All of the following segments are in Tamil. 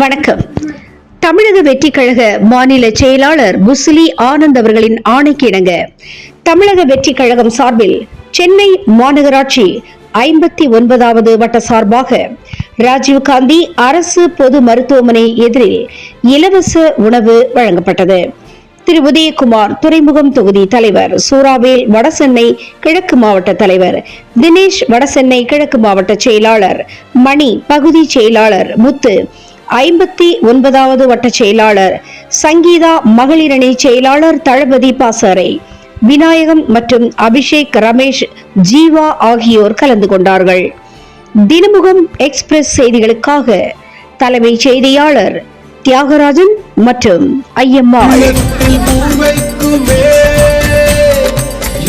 வணக்கம். தமிழக வெற்றி கழக மாநில செயலாளர் முஸ்லி ஆனந்த் அவர்களின் ஆணைக்கு இணங்க தமிழக வெற்றி கழகம் சார்பில் சென்னை மாநகராட்சி ஐம்பத்தி ஒன்பதாவது வட்ட சார்பாக ராஜீவ்காந்தி அரசு பொது மருத்துவமனை எதிரில் இலவச உணவு வழங்கப்பட்டது. திரு. உதயகுமார் துறைமுகம் தொகுதி தலைவர் சூறாவேல் வடசென்னை கிழக்கு மாவட்ட தலைவர் தினேஷ் வடசென்னை கிழக்கு மாவட்ட செயலாளர் மணி பகுதி செயலாளர் முத்து ஐம்பத்தி ஒன்பதாவது வட்ட செயலாளர் சங்கீதா மகளிரணி செயலாளர் தளபதி பாசறை விநாயகம் மற்றும் அபிஷேக் ரமேஷ் ஜீவா ஆகியோர் கலந்து கொண்டார்கள். தினமுகம் எக்ஸ்பிரஸ் செய்திகளுக்காக தலைமைச் செய்தியாளர் தியாகராஜன் மற்றும் ஐயம்மா.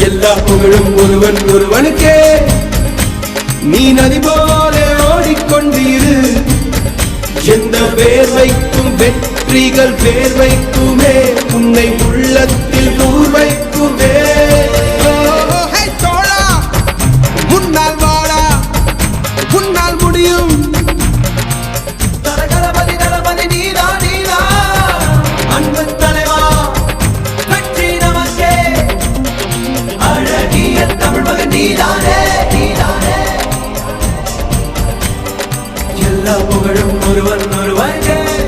எல்லா புகழும் ஒருவன் ஒருவனுக்கே. நீ நதிபோ எந்த வேர்வைக்கும் வெற்றிகள் வேர்வைக்குமே உன்னை உள்ளத்தில் ஹே, தோழா முன்னால் வாடா முன்னால் முடியும். தரகரபதி தளபதி நீதா நீதா அன்பு தலைவா வெற்றி நமக்கே. அழகிய தமிழ் மகன் நீதானே. எல்லா புகழும் ஒருவன் ஒருவன்.